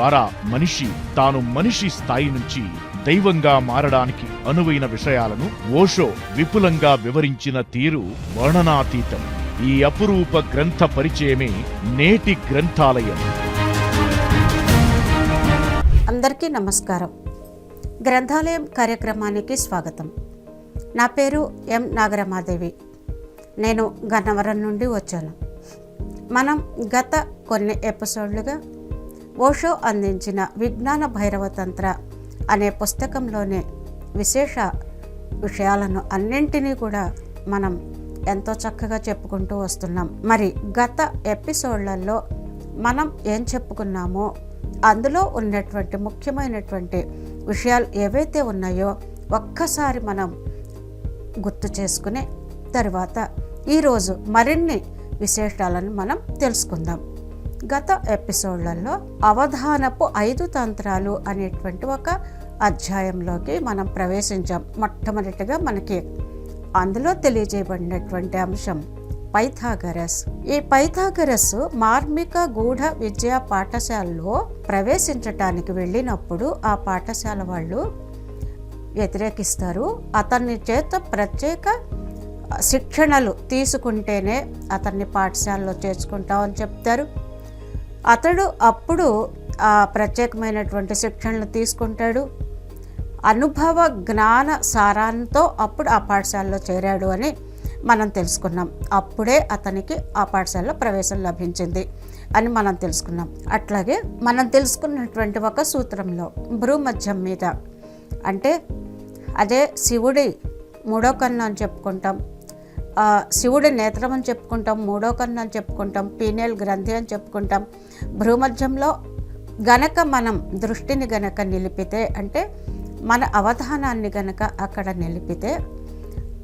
ద్వారా మనిషి తాను మనిషి స్థాయి నుంచి దైవంగా మారడానికి అనువైన విషయాలను ఓషో విపులంగా వివరించిన తీరు వర్ణనాతీతం. ఈ అపురూప గ్రంథ పరిచయమే నేటి గ్రంథాలయం. అందరికీ నమస్కారం. గ్రంథాలయం కార్యక్రమానికి స్వాగతం. నా పేరు ఎం. నాగరమాదేవి. నేను గన్నవరం నుండి వచ్చాను. మనం గత కొన్ని ఎపిసోడ్లుగా ఓషో అందించిన విజ్ఞాన భైరవతంత్ర అనే పుస్తకంలోని విశేష విషయాలను అన్నింటినీ కూడా మనం ఎంతో చక్కగా చెప్పుకుంటూ వస్తున్నాం. మరి గత ఎపిసోడ్లలో మనం ఏం చెప్పుకున్నామో అందులో ఉన్నటువంటి ముఖ్యమైనటువంటి విషయాలు ఏవైతే ఉన్నాయో ఒక్కసారి మనం గుర్తు చేసుకుని తరువాత ఈరోజు మరిన్ని విశేషాలను మనం తెలుసుకుందాం. గత ఎపిసోడ్లలో అవధానపు ఐదు తంత్రాలు అనేటువంటి ఒక అధ్యాయంలోకి మనం ప్రవేశించాం మొట్టమొదటిగా మనకి అందులో తెలియజేయబడినటువంటి అంశం పైథాగరస్. ఈ పైథాగరస్ మార్మిక గూఢ విద్యా పాఠశాలలో ప్రవేశించటానికి వెళ్ళినప్పుడు ఆ పాఠశాల వాళ్ళు వ్యతిరేకిస్తారు. అతన్ని చేత ప్రత్యేక శిక్షణలు తీసుకుంటేనే అతన్ని పాఠశాలలో చేర్చుకుంటామని చెప్తారు. అతడు అప్పుడు ఆ ప్రత్యేకమైనటువంటి శిక్షణలు తీసుకుంటాడు. అనుభవ జ్ఞాన సారాంతో అప్పుడు ఆ పాఠశాలలో చేరాడు అని మనం తెలుసుకున్నాం. అప్పుడే అతనికి ఆ పాఠశాలలో ప్రవేశం లభించింది అని మనం తెలుసుకున్నాం. అట్లాగే మనం తెలుసుకున్నటువంటి ఒక సూత్రంలో భ్రూమధ్యం మీద అంటే అదే శివుడి మూడో కన్ను అని చెప్పుకుంటాం. శివుడి నేత్రం అని చెప్పుకుంటాం మూడో కన్ను అని చెప్పుకుంటాం పీనేల్ గ్రంథి అని చెప్పుకుంటాం. భ్రూమధ్యంలో గనక మనం దృష్టిని గనక నిలిపితే అంటే మన అవధానాన్ని గనక అక్కడ నిలిపితే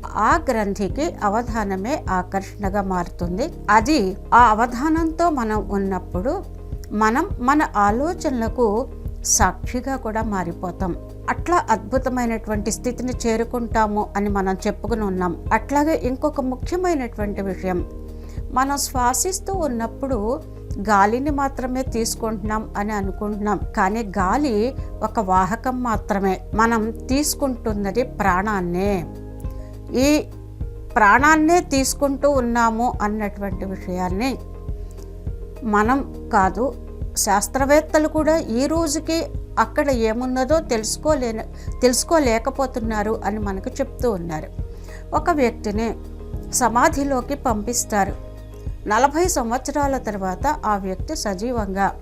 ఆ గ్రంథికి అవధానమే ఆకర్షణగా మారుతుంది. అది ఆ అవధానంతో మనం ఉన్నప్పుడు మనం మన ఆలోచనలకు సాక్షిగా కూడా మారిపోతాం. అట్లా అద్భుతమైనటువంటి స్థితిని చేరుకుంటాము అని మనం చెప్పుకుని ఉన్నాం. అట్లాగే ఇంకొక ముఖ్యమైనటువంటి విషయం. మనం శ్వాసిస్తూ ఉన్నప్పుడు గాలిని మాత్రమే తీసుకుంటున్నాం అని అనుకుంటున్నాం. కానీ గాలి ఒక వాహకం మాత్రమే. మనం తీసుకుంటున్నది ప్రాణాన్నే. ఈ ప్రాణాన్నే తీసుకుంటూ ఉన్నాము అన్నటువంటి విషయాన్ని మనం కాదు శాస్త్రవేత్తలు కూడా ఈ రోజుకి అక్కడ ఏమున్నదో తెలుసుకోలే తెలుసుకోలేకపోతున్నారు అని మనకు చెప్తూ ఉన్నారు. ఒక వ్యక్తిని సమాధిలోకి పంపిస్తారు. నలభై సంవత్సరాల తర్వాత ఆ వ్యక్తి సజీవంగా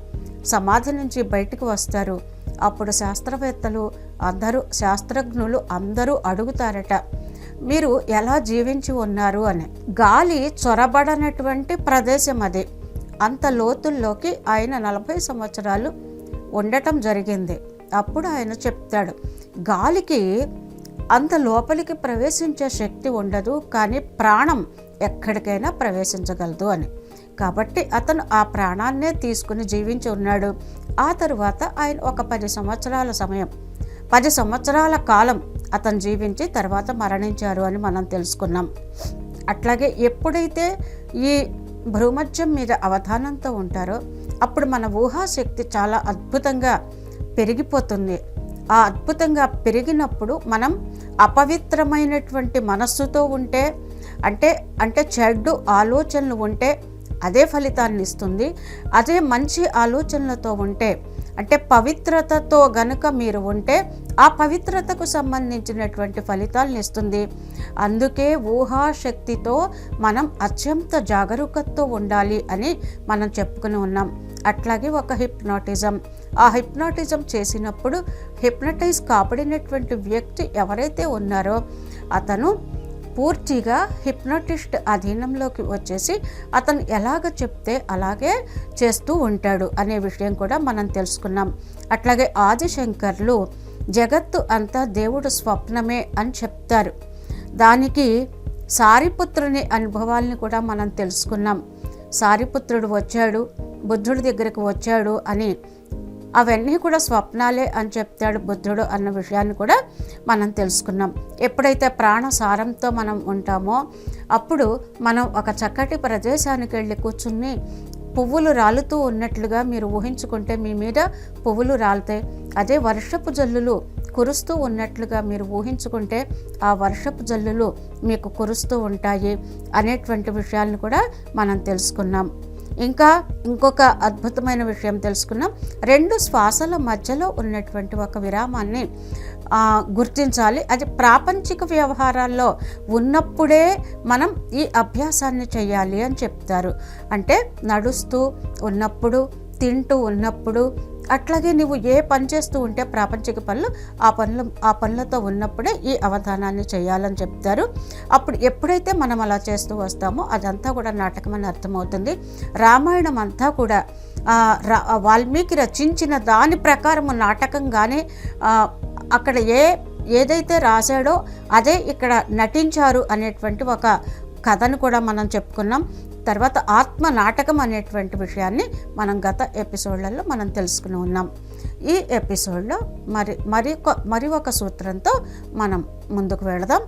సమాధి నుంచి బయటకు వస్తారు. అప్పుడు శాస్త్రవేత్తలు అందరూ శాస్త్రజ్ఞులు అందరూ అడుగుతారట మీరు ఎలా జీవించి ఉన్నారు? అని. గాలి చొరబడనటువంటి ప్రదేశం అది. అంత లోతుల్లోకి ఆయన నలభై సంవత్సరాలు ఉండటం జరిగింది. అప్పుడు ఆయన చెప్తాడు గాలికి అంత లోపలికి ప్రవేశించే శక్తి ఉండదు కానీ ప్రాణం ఎక్కడికైనా ప్రవేశించగలదు అని. కాబట్టి అతను ఆ ప్రాణాన్నే తీసుకుని జీవించి ఉన్నాడు. ఆ తరువాత ఆయన ఒక పది సంవత్సరాల సమయం పది సంవత్సరాల కాలం అతను జీవించి తర్వాత మరణించారు అని మనం తెలుసుకున్నాం. అట్లాగే ఎప్పుడైతే ఈ భూమధ్యం మీద అవధానంతో ఉంటారో అప్పుడు మన ఊహాశక్తి చాలా అద్భుతంగా పెరిగిపోతుంది. ఆ అద్భుతంగా పెరిగినప్పుడు మనం అపవిత్రమైనటువంటి మనస్సుతో ఉంటే అంటే అంటే చెడ్డు ఆలోచనలు ఉంటే అదే ఫలితాన్ని ఇస్తుంది. అదే మంచి ఆలోచనలతో ఉంటే అంటే పవిత్రతతో గనుక మీరు ఉంటే ఆ పవిత్రతకు సంబంధించినటువంటి ఫలితాలను ఇస్తుంది. అందుకే ఊహాశక్తితో మనం అత్యంత జాగరూకతతో ఉండాలి అని మనం చెప్పుకుని ఉన్నాం. అట్లాగే ఒక హిప్నాటిజం. ఆ హిప్నాటిజం చేసినప్పుడు హిప్నటైజ్ కాబడినటువంటి వ్యక్తి ఎవరైతే ఉన్నారో అతను పూర్తిగా హిప్నటిస్ట్ అధీనంలోకి వచ్చేసి అతను ఎలాగ చెప్తే అలాగే చేస్తూ ఉంటాడు అనే విషయం కూడా మనం తెలుసుకున్నాం. అట్లాగే ఆదిశంకర్లు జగత్తు అంతా దేవుడు స్వప్నమే అని చెప్తారు. దానికి సారిపుత్రుని అనుభవాల్ని కూడా మనం తెలుసుకున్నాం. సారిపుత్రుడు వచ్చాడు బుద్ధుడి దగ్గరకు వచ్చాడు అని అవన్నీ కూడా స్వప్నాలే అని చెప్తాడు బుద్ధుడు అన్న విషయాన్ని కూడా మనం తెలుసుకున్నాం. ఎప్పుడైతే ప్రాణ సారంతో మనం ఉంటామో అప్పుడు మనం ఒక చక్కటి ప్రదేశానికి వెళ్ళి కూర్చుని పువ్వులు రాలుతూ ఉన్నట్లుగా మీరు ఊహించుకుంటే మీ మీద పువ్వులు రాలుతాయి అదే వర్షపు జల్లులు కురుస్తూ ఉన్నట్లుగా మీరు ఊహించుకుంటే ఆ వర్షపు జల్లులు మీకు కురుస్తూ ఉంటాయి అనేటువంటి విషయాలను కూడా మనం తెలుసుకున్నాం. ఇంకా ఇంకొక అద్భుతమైన విషయం తెలుసుకున్నాం. రెండు శ్వాసల మధ్యలో ఉన్నటువంటి ఒక విరామాన్ని గుర్తించాలి. అది ప్రాపంచిక వ్యవహారాల్లో ఉన్నప్పుడే మనం ఈ అభ్యాసాన్ని చేయాలి అని చెప్తారు. అంటే నడుస్తూ ఉన్నప్పుడు తింటూ ఉన్నప్పుడు అట్లాగే నువ్వు ఏ పని చేస్తూ ఉంటే ప్రాపంచిక పనులు ఆ పనులు ఆ పనులతో ఉన్నప్పుడే ఈ అవధానాన్ని చేయాలని చెప్తారు. అప్పుడు ఎప్పుడైతే మనం అలా చేస్తూ వస్తామో అదంతా కూడా నాటకం అని అర్థమవుతుంది. రామాయణం అంతా కూడా రా- వాల్మీకి రచించిన దాని ప్రకారం నాటకంగానే అక్కడ ఏ ఏదైతే రాశాడో అదే ఇక్కడ నటించారు అనేటువంటి ఒక కథను కూడా మనం చెప్పుకున్నాం. తర్వాత ఆత్మ నాటకం అనేటువంటి విషయాన్ని మనం గత ఎపిసోడ్లలో మనం తెలుసుకుని ఉన్నాం. ఈ ఎపిసోడ్లో మరి మరి మరి ఒక సూత్రంతో మనం ముందుకు వెళదాం.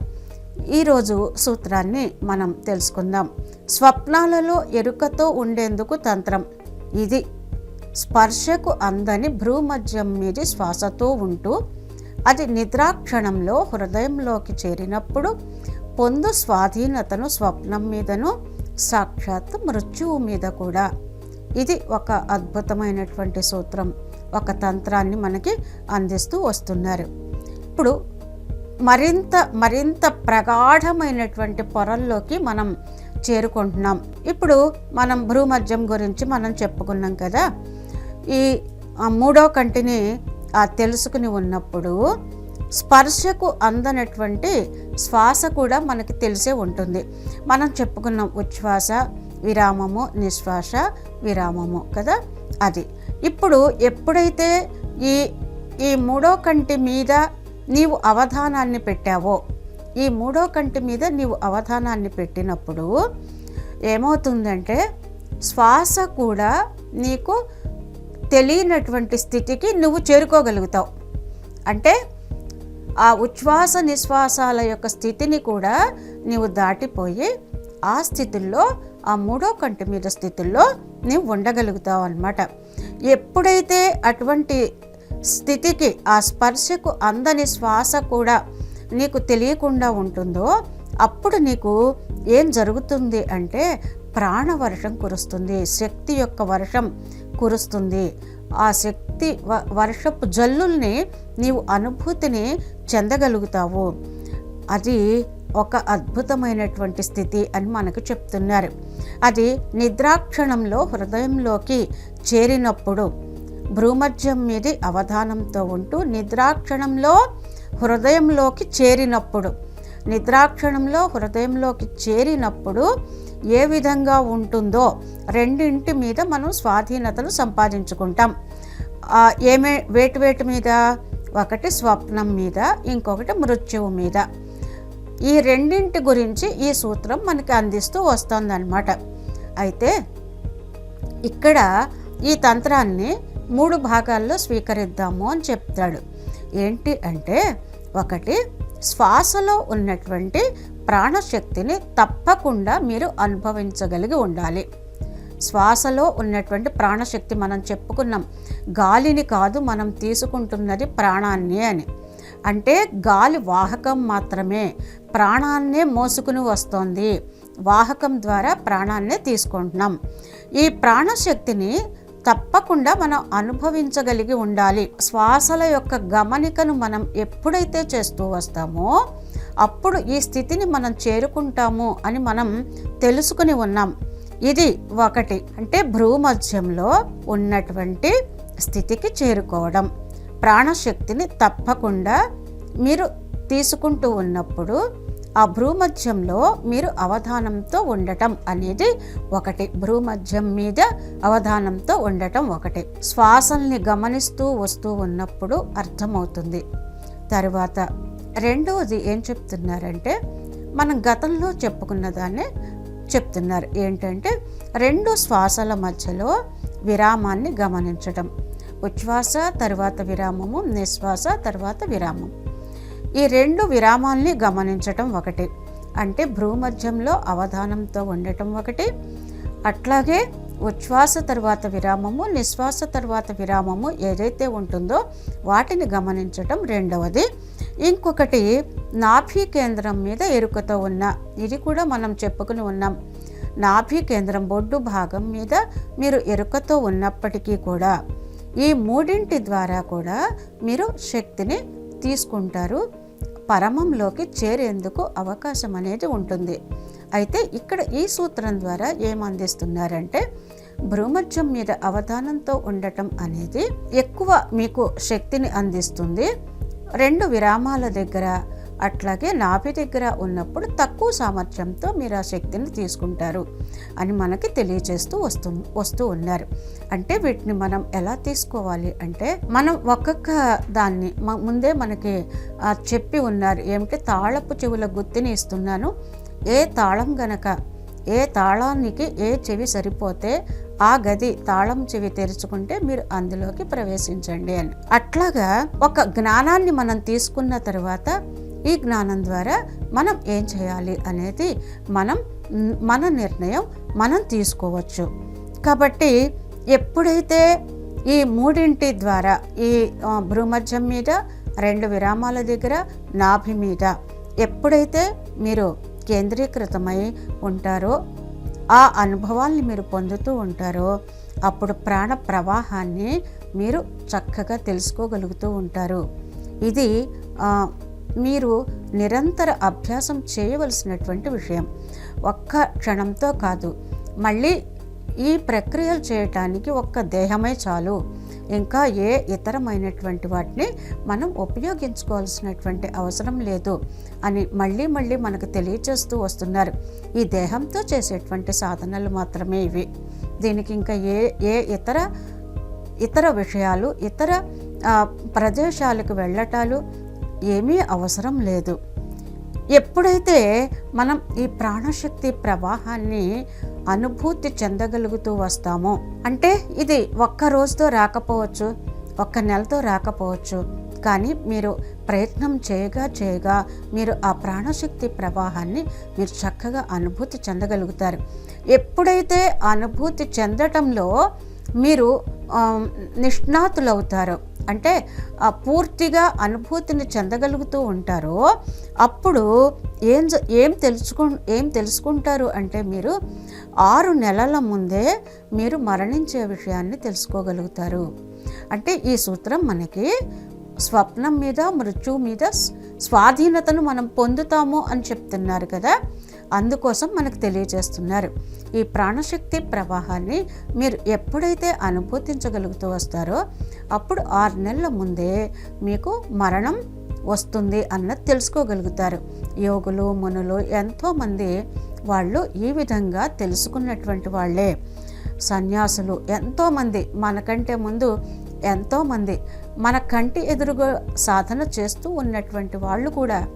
ఈరోజు సూత్రాన్ని మనం తెలుసుకుందాం. స్వప్నాలలో ఎరుకతో ఉండేందుకు తంత్రం ఇది. స్పర్శకు అందని భ్రూమధ్యం మీది శ్వాసతో ఉంటూ అది నిద్రాక్షణంలో హృదయంలోకి చేరినప్పుడు పొందు స్వాధీనతను స్వప్నం మీదను సాక్షాత్ మృత్యువు మీద కూడా. ఇది ఒక అద్భుతమైనటువంటి సూత్రం. ఒక తంత్రాన్ని మనకి అందిస్తూ వస్తున్నారు. ఇప్పుడు మరింత మరింత ప్రగాఢమైనటువంటి పొరల్లోకి మనం చేరుకుంటున్నాం. ఇప్పుడు మనం భ్రూమధ్యం గురించి మనం చెప్పుకున్నాం కదా. ఈ మూడో కంటిని తెలుసుకుని ఉన్నప్పుడు స్పర్శకు అందనటువంటి శ్వాస కూడా మనకి తెలిసే ఉంటుంది. మనం చెప్పుకున్నాం ఉచ్ఛ్వాస విరామము నిశ్వాస విరామము కదా? అది. ఇప్పుడు ఎప్పుడైతే ఈ ఈ మూడో కంటి మీద నీవు అవధానాన్ని పెట్టావో ఈ మూడో కంటి మీద నీవు అవధానాన్ని పెట్టినప్పుడు ఏమవుతుందంటే శ్వాస కూడా నీకు తెలియనటువంటి స్థితికి నువ్వు చేరుకోగలుగుతావు. అంటే ఆ ఉచ్ఛ్వాస నిశ్వాసాల యొక్క స్థితిని కూడా నీవు దాటిపోయి ఆ స్థితుల్లో ఆ మూడో కంటి మీద స్థితుల్లో నీవు ఉండగలుగుతావు అనమాట ఎప్పుడైతే అటువంటి స్థితికి ఆ స్పర్శకు అందని శ్వాస కూడా నీకు తెలియకుండా ఉంటుందో అప్పుడు నీకు ఏం జరుగుతుంది అంటే ప్రాణవర్షం కురుస్తుంది శక్తి యొక్క వర్షం కురుస్తుంది. ఆ శక్తి వ వర్షపు జల్లుల్ని నీవు అనుభూతిని చెందగలుగుతావు. అది ఒక అద్భుతమైనటువంటి స్థితి అని మనకు చెప్తున్నారు. అది నిద్రాక్షణంలో హృదయంలోకి చేరినప్పుడు భ్రూమధ్యం మీది అవధానంతో ఉంటూ నిద్రాక్షణంలో హృదయంలోకి చేరినప్పుడు నిద్రాక్షణంలో హృదయంలోకి చేరినప్పుడు ఏ విధంగా ఉంటుందో రెండింటి మీద మనం స్వాధీనతను సంపాదించుకుంటాం. ఏమే వేటి వేటి మీద ఒకటి స్వప్నం మీద ఇంకొకటి మృత్యువు మీద. ఈ రెండింటి గురించి ఈ సూత్రం మనకి అందిస్తూ వస్తుందన్నమాట. అయితే ఇక్కడ ఈ తంత్రాన్ని మూడు భాగాల్లో స్వీకరిద్దాము అని చెప్తాడు. ఏంటి అంటే ఒకటి శ్వాసలో ఉన్నటువంటి ప్రాణశక్తిని తప్పకుండా మీరు అనుభవించగలిగి ఉండాలి. శ్వాసలో ఉన్నటువంటి ప్రాణశక్తి మనం చెప్పుకున్నాం. గాలిని కాదు మనం తీసుకుంటున్నది ప్రాణాన్ని అని. అంటే గాలి వాహకం మాత్రమే ప్రాణాన్నే మోసుకుని వస్తోంది. వాహకం ద్వారా ప్రాణాన్నే తీసుకుంటున్నాం. ఈ ప్రాణశక్తిని తప్పకుండా మనం అనుభవించగలిగి ఉండాలి. శ్వాసల యొక్క గమనికను మనం ఎప్పుడైతే చేస్తూ వస్తామో అప్పుడు ఈ స్థితిని మనం చేరుకుంటాము అని మనం తెలుసుకుని ఉన్నాం. ఇది ఒకటి. అంటే భ్రూమధ్యంలో ఉన్నటువంటి స్థితికి చేరుకోవడం. ప్రాణశక్తిని తప్పకుండా మీరు తీసుకుంటూ ఉన్నప్పుడు ఆ భ్రూమధ్యంలో మీరు అవధానంతో ఉండటం అనేది ఒకటి. భ్రూమధ్యం మీద అవధానంతో ఉండటం ఒకటి. శ్వాసల్ని గమనిస్తూ వస్తూ ఉన్నప్పుడు అర్థమవుతుంది. తరువాత రెండవది ఏం చెప్తున్నారంటే మనం గతంలో చెప్పుకున్న దాన్నే చెప్తున్నారు. ఏంటంటే రెండు శ్వాసల మధ్యలో విరామాన్ని గమనించడం ఉచ్ఛ్వాస తర్వాత విరామము నిశ్వాస తర్వాత విరామం. ఈ రెండు విరామాల్ని గమనించటం ఒకటి. అంటే భ్రూమధ్యంలో అవధానంతో ఉండటం ఒకటి. అట్లాగే ఉచ్ఛ్వాస తర్వాత విరామము నిశ్వాస తర్వాత విరామము ఏదైతే ఉంటుందో వాటిని గమనించటం రెండవది. ఇంకొకటి నాభి కేంద్రం మీద ఎరుకతో ఉన్న ఇది కూడా మనం చెప్పుకుని ఉన్నాం. నాభి కేంద్రం బొడ్డు భాగం మీద మీరు ఎరుకతో ఉన్నప్పటికీ కూడా ఈ మూడింటి ద్వారా కూడా మీరు శక్తిని తీసుకుంటారు పరమంలోకి చేరేందుకు అవకాశం అనేది ఉంటుంది. అయితే ఇక్కడ ఈ సూత్రం ద్వారా ఏమందిస్తున్నారంటే భ్రూమధ్యం మీద అవధానంతో ఉండటం అనేది ఎక్కువ మీకు శక్తిని అందిస్తుంది. రెండు విరామాల దగ్గర అట్లాగే నాభి దగ్గర ఉన్నప్పుడు తక్కువ సామర్థ్యంతో మీరు ఆ శక్తిని తీసుకుంటారు అని మనకి తెలియజేస్తూ వస్తు వస్తూ ఉన్నారు. అంటే వీటిని మనం ఎలా తీసుకోవాలి అంటే మనం ఒక్కొక్క దాన్ని ముందే మనకి చెప్పి ఉన్నారు. ఏమిటి? తాళపు చెవుల గుత్తిని ఇస్తున్నాను. ఏ తాళం గనక ఏ తాళానికి ఏ చెవి సరిపోతే ఆ గది తాళం చెవి తెరుచుకుంటే మీరు అందులోకి ప్రవేశించండి అని. అట్లాగా ఒక జ్ఞానాన్ని మనం తీసుకున్న తర్వాత ఈ జ్ఞానం ద్వారా మనం ఏం చేయాలి అనేది మనం మన నిర్ణయం మనం తీసుకోవచ్చు. కాబట్టి ఎప్పుడైతే ఈ మూడింటి ద్వారా ఈ భ్రూమధ్యం మీద రెండు విరామాల దగ్గర నాభి మీద ఎప్పుడైతే మీరు కేంద్రీకృతమై ఉంటారో ఆ అనుభవాల్ని మీరు పొందుతూ ఉంటారో అప్పుడు ప్రాణ ప్రవాహాన్ని మీరు చక్కగా తెలుసుకోగలుగుతూ ఉంటారు. ఇది మీరు నిరంతర అభ్యాసం చేయవలసినటువంటి విషయం. ఒక్క క్షణంతో కాదు. మళ్ళీ ఈ ప్రక్రియలు చేయటానికి ఒక్క దేహమే చాలు. ఇంకా ఏ ఇతరమైనటువంటి వాటిని మనం ఉపయోగించుకోవాల్సినటువంటి అవసరం లేదు అని మళ్ళీ మళ్ళీ మనకు తెలియచేస్తూ వస్తున్నారు. ఈ దేహంతో చేసేటువంటి సాధనలు మాత్రమే ఇవి. దీనికి ఇంకా ఏ ఏ ఇతర ఇతర విషయాలు ఇతర ప్రదేశాలకు వెళ్ళటాలు ఏమీ అవసరం లేదు. ఎప్పుడైతే మనం ఈ ప్రాణశక్తి ప్రవాహాన్ని అనుభూతి చెందగలుగుతూ వస్తామో అంటే ఇది ఒక్క రోజుతో రాకపోవచ్చు ఒక్క నెలతో రాకపోవచ్చు కానీ మీరు ప్రయత్నం చేయగా చేయగా మీరు ఆ ప్రాణశక్తి ప్రవాహాన్ని మీరు చక్కగా అనుభూతి చెందగలుగుతారు. ఎప్పుడైతే అనుభూతి చెందటంలో మీరు నిష్ణాతులవుతారో అంటే పూర్తిగా అనుభూతిని చెందగలుగుతూ ఉంటారో అప్పుడు ఏం ఏం తెలుసుకు ఏం తెలుసుకుంటారు అంటే మీరు ఆరు నెలల ముందే మీరు మరణించే విషయాన్ని తెలుసుకోగలుగుతారు. అంటే ఈ సూత్రం మనకి స్వప్నం మీద మృత్యు మీద స్వాధీనతను మనం పొందుతాము అని చెప్తున్నారు కదా. అందుకోసం మనకు తెలియజేస్తున్నారు. ఈ ప్రాణశక్తి ప్రవాహాన్ని మీరు ఎప్పుడైతే అనుభూతించగలుగుతూ వస్తారో అప్పుడు ఆరు నెలల ముందే మీకు మరణం వస్తుంది అన్నది తెలుసుకోగలుగుతారు. యోగులు మునులు ఎంతోమంది వాళ్ళు ఈ విధంగా తెలుసుకున్నటువంటి వాళ్ళే. సన్యాసులు ఎంతోమంది మనకంటే ముందు ఎంతోమంది మన కంటి ఎదురుగా సాధన చేస్తూ ఉన్నటువంటి వాళ్ళు కూడా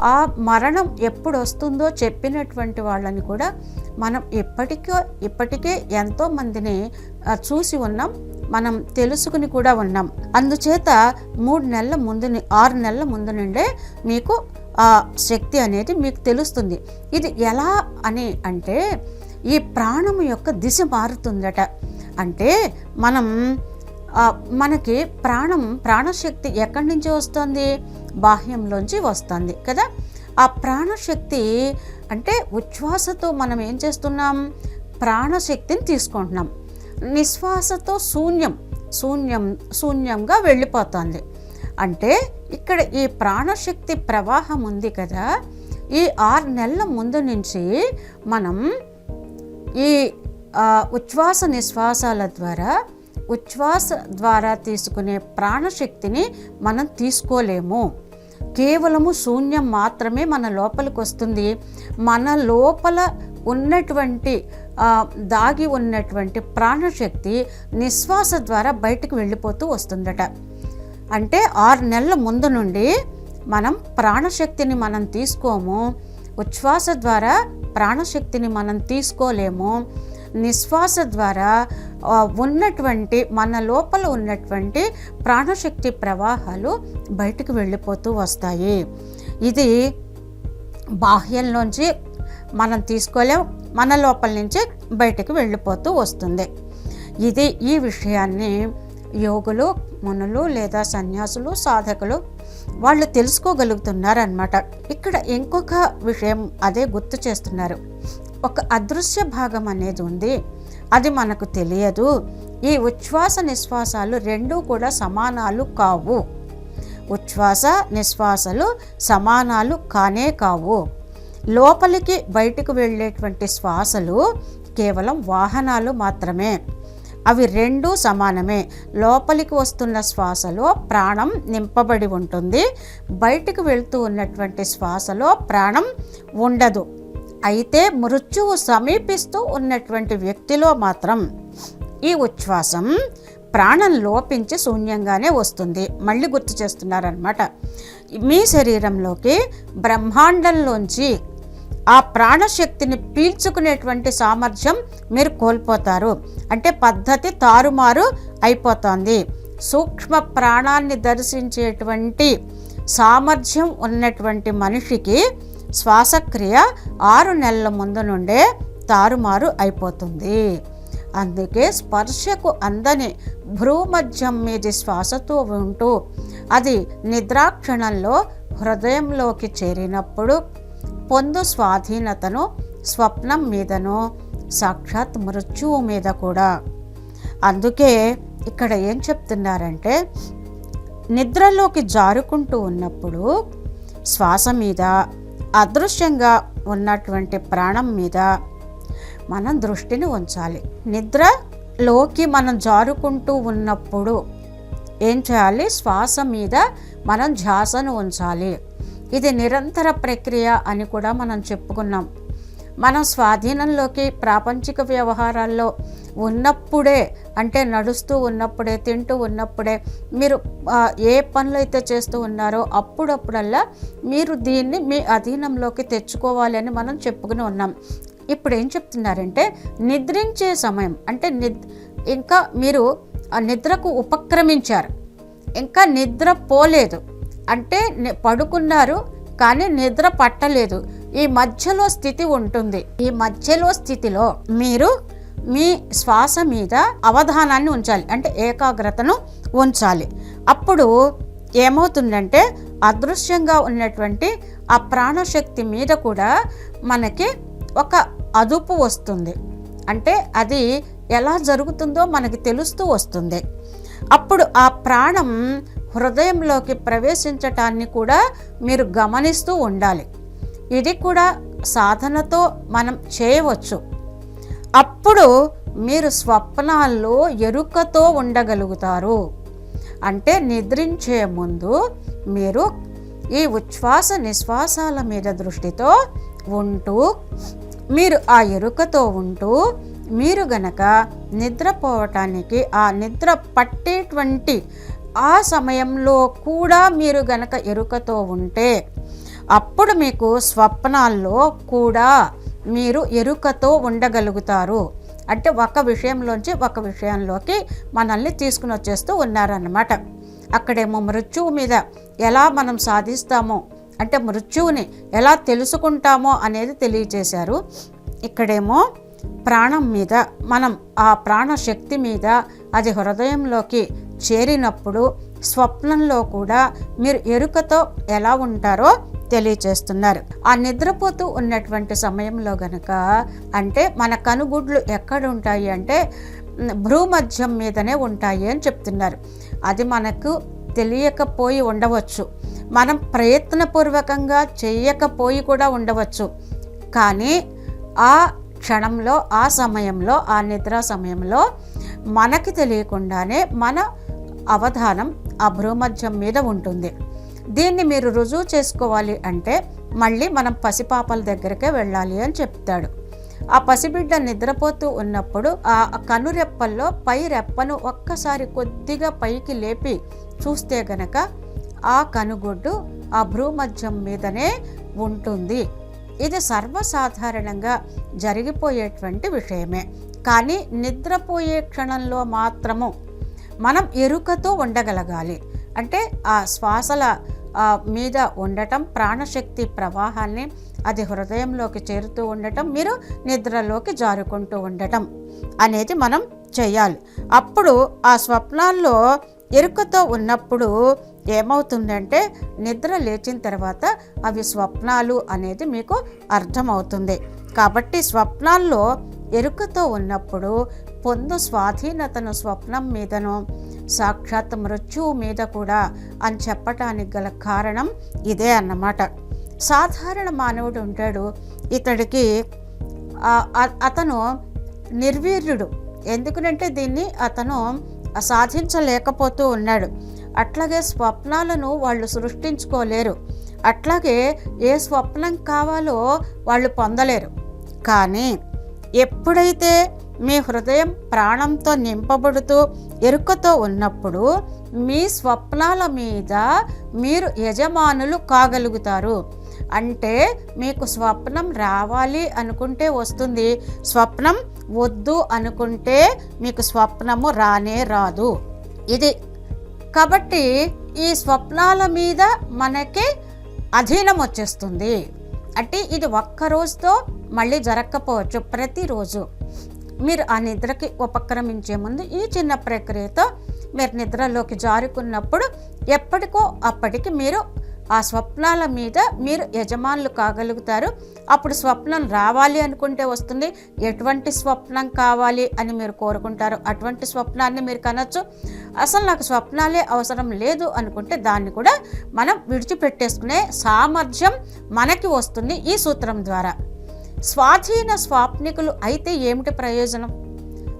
ఆ మరణం ఎప్పుడు వస్తుందో చెప్పినటువంటి వాళ్ళని కూడా మనం ఇప్పటికో ఇప్పటికే ఎంతో మందిని చూసి ఉన్నాం. మనం తెలుసుకుని కూడా ఉన్నాం. అందుచేత మూడు నెలల ముందు ఆరు నెలల ముందు నుండే మీకు ఆ శక్తి అనేది మీకు తెలుస్తుంది. ఇది ఎలా అని అంటే ఈ ప్రాణము యొక్క దిశ మారుతుందట. అంటే మనం మనకి ప్రాణం ప్రాణశక్తి ఎక్కడి నుంచి వస్తుంది? బాహ్యంలోంచి వస్తుంది కదా? ఆ ప్రాణశక్తి అంటే ఉచ్ఛ్వాసతో మనం ఏం చేస్తున్నాం? ప్రాణశక్తిని తీసుకుంటున్నాం. నిశ్వాసతో శూన్యం శూన్యం శూన్యంగా వెళ్ళిపోతుంది. అంటే ఇక్కడ ఈ ప్రాణశక్తి ప్రవాహం ఉంది కదా? ఈ ఆరు నెలల ముందు నుంచి మనం ఈ ఉచ్ఛ్వాస నిశ్వాసాల ద్వారా ఉచ్ఛ్వాస ద్వారా తీసుకునే ప్రాణశక్తిని మనం తీసుకోలేము. కేవలము శూన్యం మాత్రమే మన లోపలికి వస్తుంది. మన లోపల ఉన్నటువంటి దాగి ఉన్నటువంటి ప్రాణశక్తి నిశ్వాస ద్వారా బయటకు వెళ్ళిపోతూ వస్తుందట. అంటే ఆరు నెలల ముందు నుండి మనం ప్రాణశక్తిని మనం తీసుకోము. ఉచ్ఛ్వాస ద్వారా ప్రాణశక్తిని మనం తీసుకోలేము. నిశ్వాస ద్వారా ఉన్నటువంటి మన లోపల ఉన్నటువంటి ప్రాణశక్తి ప్రవాహాలు బయటకు వెళ్ళిపోతూ వస్తాయి. ఇది బాహ్యంలోంచి మనం తీసుకోలేం మన లోపల నుంచి బయటకు వెళ్ళిపోతూ వస్తుంది. ఇది ఈ విషయాన్ని యోగులు మునులు లేదా సన్యాసులు సాధకులు వాళ్ళు తెలుసుకోగలుగుతున్నారనమాట ఇక్కడ ఇంకొక విషయం అదే గుర్తు చేస్తున్నారు. ఒక అదృశ్య భాగం అనేది ఉంది. అది మనకు తెలియదు. ఈ ఉచ్ఛ్వాస నిశ్వాసాలు రెండూ కూడా సమానాలు కావు. ఉచ్ఛ్వాస నిశ్వాసలు సమానాలు కానే కావు. లోపలికి బయటకు వెళ్ళేటువంటి శ్వాసలు కేవలం వాహనాలు మాత్రమే. అవి రెండూ సమానమే. లోపలికి వస్తున్న శ్వాసలో ప్రాణం నింపబడి ఉంటుంది. బయటకు వెళ్తూ ఉన్నటువంటి శ్వాసలో ప్రాణం ఉండదు. అయితే మృత్యువు సమీపిస్తూ ఉన్నటువంటి వ్యక్తిలో మాత్రం ఈ ఉచ్ఛ్వాసం ప్రాణం లోపించి శూన్యంగానే వస్తుంది. మళ్ళీ గుర్తు చేస్తున్నారనమాట మీ శరీరంలోకి బ్రహ్మాండంలోంచి ఆ ప్రాణశక్తిని పీల్చుకునేటువంటి సామర్థ్యం మీరు కోల్పోతారు. అంటే పద్ధతి తారుమారు అయిపోతుంది. సూక్ష్మ ప్రాణాన్ని దర్శించేటువంటి సామర్థ్యం ఉన్నటువంటి మనిషికి శ్వాసక్రియ ఆరు నెలల ముందు నుండే తారుమారు అయిపోతుంది. అందుకే స్పర్శకు అందని భ్రూమధ్యం మీది శ్వాసతో ఉంటూ అది నిద్రాక్షణంలో హృదయంలోకి చేరినప్పుడు పొందు స్వాధీనతను స్వప్నం మీదను సాక్షాత్ మృత్యువు మీద కూడా. అందుకే ఇక్కడ ఏం చెప్తున్నారంటే నిద్రలోకి జారుకుంటూ ఉన్నప్పుడు శ్వాస మీద అదృశ్యంగా ఉన్నటువంటి ప్రాణం మీద మనం దృష్టిని ఉంచాలి. నిద్రలోకి మనం జారుకుంటూ ఉన్నప్పుడు ఏం చేయాలి? శ్వాస మీద మనం ధ్యాసను ఉంచాలి. ఇది నిరంతర ప్రక్రియ అని కూడా మనం చెప్పుకున్నాం. మనం స్వాధీనంలోకి ప్రాపంచిక వ్యవహారాల్లో ఉన్నప్పుడే అంటే నడుస్తూ ఉన్నప్పుడే తింటూ ఉన్నప్పుడే మీరు ఏ పనులు అయితే చేస్తూ ఉన్నారో అప్పుడప్పుడల్లా మీరు దీన్ని మీ అధీనంలోకి తెచ్చుకోవాలని మనం చెప్పుకుని ఉన్నాం. ఇప్పుడు ఏం చెప్తున్నారంటే నిద్రించే సమయం అంటే నిద్ ఇంకా మీరు ఆ నిద్రకు ఉపక్రమించారు. ఇంకా నిద్ర పోలేదు. అంటే పడుకున్నారు కానీ నిద్ర పట్టలేదు. ఈ మధ్యలో స్థితి ఉంటుంది. ఈ మధ్యలో స్థితిలో మీరు మీ శ్వాస మీద అవధానాన్ని ఉంచాలి. అంటే ఏకాగ్రతను ఉంచాలి. అప్పుడు ఏమవుతుందంటే అదృశ్యంగా ఉన్నటువంటి ఆ ప్రాణశక్తి మీద కూడా మనకి ఒక అదుపు వస్తుంది. అంటే అది ఎలా జరుగుతుందో మనకి తెలుస్తూ వస్తుంది. అప్పుడు ఆ ప్రాణం హృదయంలోకి ప్రవేశించటాన్ని కూడా మీరు గమనిస్తూ ఉండాలి. ఇది కూడా సాధనతో మనం చేయవచ్చు. అప్పుడు మీరు స్వప్నాల్లో ఎరుకతో ఉండగలుగుతారు. అంటే నిద్రించే ముందు మీరు ఈ ఉచ్ఛ్వాస నిశ్వాసాల మీద దృష్టితో ఉంటూ మీరు ఆ ఎరుకతో ఉంటూ మీరు గనక నిద్రపోవటానికి ఆ నిద్ర పట్టేటువంటి ఆ సమయంలో కూడా మీరు గనక ఎరుకతో ఉంటే అప్పుడు మీకు స్వప్నాల్లో కూడా మీరు ఎరుకతో ఉండగలుగుతారు. అంటే ఒక విషయంలోంచి ఒక విషయంలోకి మనల్ని తీసుకుని వచ్చేస్తూ ఉన్నారన్నమాట. అక్కడేమో మృత్యువు మీద ఎలా మనం సాధిస్తామో అంటే మృత్యువుని ఎలా తెలుసుకుంటామో అనేది తెలియచేశారు. ఇక్కడేమో ప్రాణం మీద మనం ఆ ప్రాణశక్తి మీద అది హృదయంలోకి చేరినప్పుడు స్వప్నంలో కూడా మీరు ఎరుకతో ఎలా ఉంటారో తెలియచేస్తున్నారు. ఆ నిద్రపోతూ ఉన్నటువంటి సమయంలో గనక అంటే మన కనుగుడ్లు ఎక్కడ ఉంటాయి అంటే భ్రూమధ్యం మీదనే ఉంటాయి అని చెప్తున్నారు. అది మనకు తెలియకపోయి ఉండవచ్చు. మనం ప్రయత్నపూర్వకంగా చేయకపోయి కూడా ఉండవచ్చు. కానీ ఆ క్షణంలో ఆ సమయంలో ఆ నిద్ర సమయంలో మనకి తెలియకుండానే మన అవధానం ఆ భ్రూమధ్యం మీద ఉంటుంది. దీన్ని మీరు రుజువు చేసుకోవాలి అంటే మళ్ళీ మనం పసిపాపల దగ్గరకే వెళ్ళాలి అని చెప్తాడు. ఆ పసిబిడ్డ నిద్రపోతూ ఉన్నప్పుడు ఆ కనురెప్పల్లో పై రెప్పను ఒక్కసారి కొద్దిగా పైకి లేపి చూస్తే గనక ఆ కనుగొడ్డు ఆ భ్రూమధ్యం మీదనే ఉంటుంది. ఇది సర్వసాధారణంగా జరిగిపోయేటువంటి విషయమే. కానీ నిద్రపోయే క్షణంలో మాత్రము మనం ఎరుకతో ఉండగలగాలి అంటే ఆ శ్వాసల మీద ఉండటం ప్రాణశక్తి ప్రవాహాన్ని అది హృదయంలోకి చేరుతూ ఉండటం మీరు నిద్రలోకి జారుకుంటూ ఉండటం అనేది మనం చేయాలి. అప్పుడు ఆ స్వప్నాల్లో ఎరుకతో ఉన్నప్పుడు ఏమవుతుందంటే నిద్ర లేచిన తర్వాత అవి స్వప్నాలు అనేది మీకు అర్థమవుతుంది. కాబట్టి స్వప్నాల్లో ఎరుకతో ఉన్నప్పుడు పొందు స్వాధీనతను స్వప్నం మీదను. సాక్షాత్ మృత్యువు మీద కూడా అని చెప్పటానికి గల కారణం ఇదే అన్నమాట. సాధారణ మానవుడు ఉంటాడు. ఇతడికి అ- అతను నిర్వీర్యుడు. ఎందుకంటే దీన్ని అతను సాధించలేకపోతూ ఉన్నాడు. అట్లాగే స్వప్నాలను వాళ్ళు సృష్టించుకోలేరు. అట్లాగే ఏ స్వప్నం కావాలో వాళ్ళు పొందలేరు. కానీ ఎప్పుడైతే మీ హృదయం ప్రాణంతో నింపబడుతూ ఎరుకతో ఉన్నప్పుడు మీ స్వప్నాల మీద మీరు యజమానులు కాగలుగుతారు. అంటే మీకు స్వప్నం రావాలి అనుకుంటే వస్తుంది. స్వప్నం వద్దు అనుకుంటే మీకు స్వప్నము రానే రాదు. ఇది. కాబట్టి ఈ స్వప్నాల మీద మనకి అధీనం వచ్చేస్తుంది. అంటే ఇది ఒక్క రోజుతో మళ్ళీ జరగకపోవచ్చు. ప్రతిరోజు. మీరు ఆ నిద్రకి ఉపక్రమించే ముందు ఈ చిన్న ప్రక్రియతో మీరు నిద్రలోకి జారుకున్నప్పుడు ఎప్పటికో అప్పటికి మీరు ఆ స్వప్నాల మీద మీరు యజమానులు కాగలుగుతారు. అప్పుడు స్వప్నం రావాలి అనుకుంటే వస్తుంది. ఎటువంటి స్వప్నం కావాలి అని మీరు కోరుకుంటారు. అటువంటి స్వప్నాన్ని మీరు కనొచ్చు. అసలు నాకు స్వప్నాలే అవసరం లేదు అనుకుంటే దాన్ని కూడా మనం విడిచిపెట్టేసుకునే సామర్థ్యం మనకి వస్తుంది ఈ సూత్రం ద్వారా. స్వాధీన స్వాప్నికులు అయితే ఏమిటి ప్రయోజనం?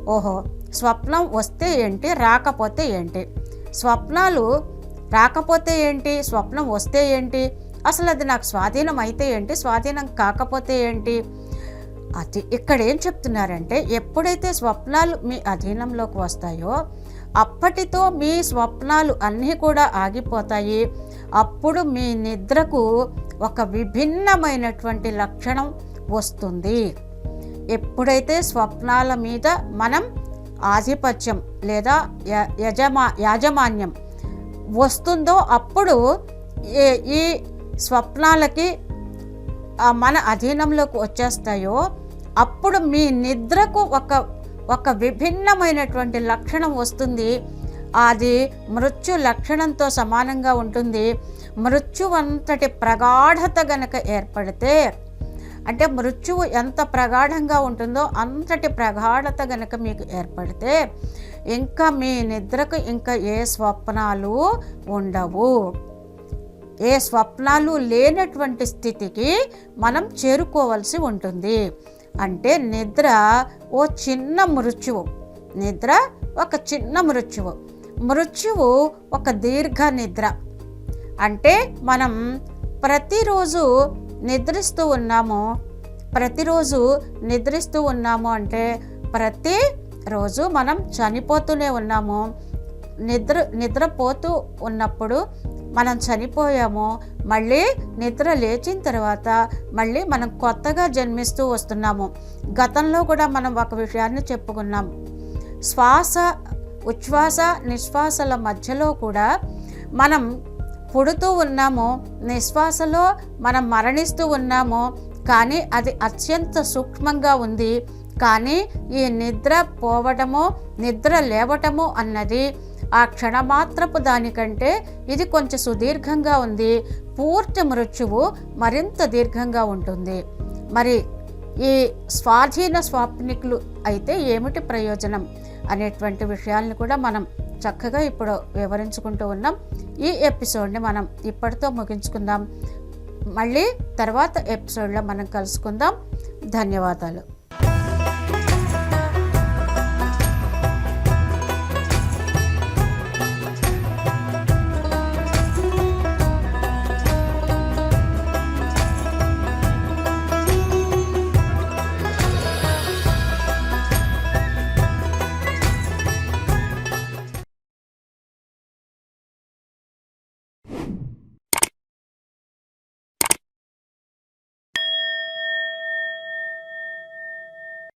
ఓహో స్వప్నం వస్తే ఏంటి రాకపోతే ఏంటి? స్వప్నాలు రాకపోతే ఏంటి స్వప్నం వస్తే ఏంటి? అసలు అది నాకు స్వాధీనం అయితే ఏంటి స్వాధీనం కాకపోతే ఏంటి? అది ఇక్కడ ఏం చెప్తున్నారంటే ఎప్పుడైతే స్వప్నాలు మీ అధీనంలోకి వస్తాయో అప్పటితో మీ స్వప్నాలు అన్నీ కూడా ఆగిపోతాయి. అప్పుడు మీ నిద్రకు ఒక విభిన్నమైనటువంటి లక్షణం వస్తుంది. ఎప్పుడైతే స్వప్నాల మీద మనం ఆధిపత్యం లేదా యజమా యాజమాన్యం వస్తుందో అప్పుడు ఏ- ఈ స్వప్నాలకి మన అధీనంలోకి వచ్చేస్తాయో అప్పుడు మీ నిద్రకు ఒక ఒక విభిన్నమైనటువంటి లక్షణం వస్తుంది. అది మృత్యు లక్షణంతో సమానంగా ఉంటుంది. మృత్యువంతటి ప్రగాఢత గనక ఏర్పడితే అంటే మృత్యువు ఎంత ప్రగాఢంగా ఉంటుందో అంతటి ప్రగాఢత గనక మీకు ఏర్పడితే ఇంకా మీ నిద్రకు ఇంకా ఏ స్వప్నాలు ఉండవు. ఏ స్వప్నాలు లేనటువంటి స్థితికి మనం చేరుకోవాల్సి ఉంటుంది. అంటే నిద్ర ఓ చిన్న మృత్యువు. నిద్ర ఒక చిన్న మృత్యువు. మృత్యువు ఒక దీర్ఘ నిద్ర. అంటే మనం ప్రతిరోజు నిద్రిస్తూ ఉన్నాము ప్రతిరోజు నిద్రిస్తూ ఉన్నాము అంటే ప్రతి రోజు మనం చనిపోతూనే ఉన్నాము నిద్ర నిద్రపోతూ ఉన్నప్పుడు మనం చనిపోయాము మళ్ళీ నిద్ర లేచిన తర్వాత మళ్ళీ మనం కొత్తగా జన్మిస్తూ వస్తున్నాము గతంలో కూడా మనం ఒక విషయాన్ని చెప్పుకున్నాం. శ్వాస ఉచ్ఛ్వాస నిశ్వాసల మధ్యలో కూడా మనం పుడుతూ ఉన్నాము నిశ్వాసలో మనం మరణిస్తూ ఉన్నాము కానీ అది అత్యంత సూక్ష్మంగా ఉంది. కానీ ఈ నిద్ర పోవటము నిద్ర లేవటము అన్నది ఆ క్షణమాత్రపు దానికంటే ఇది కొంచెం సుదీర్ఘంగా ఉంది. పూర్తి మృత్యువు మరింత దీర్ఘంగా ఉంటుంది. మరి ఈ స్వాధీన స్వాప్నికులు అయితే ఏమిటి ప్రయోజనం అనేటువంటి విషయాలను కూడా మనం చక్కగా ఇప్పుడు వివరించుకుంటూ ఉన్నాం. ఈ ఎపిసోడ్ని మనం ఇప్పటితో ముగించుకుందాం. మళ్ళీ తర్వాత ఎపిసోడ్లో మనం కలుసుకుందాం. ధన్యవాదాలు.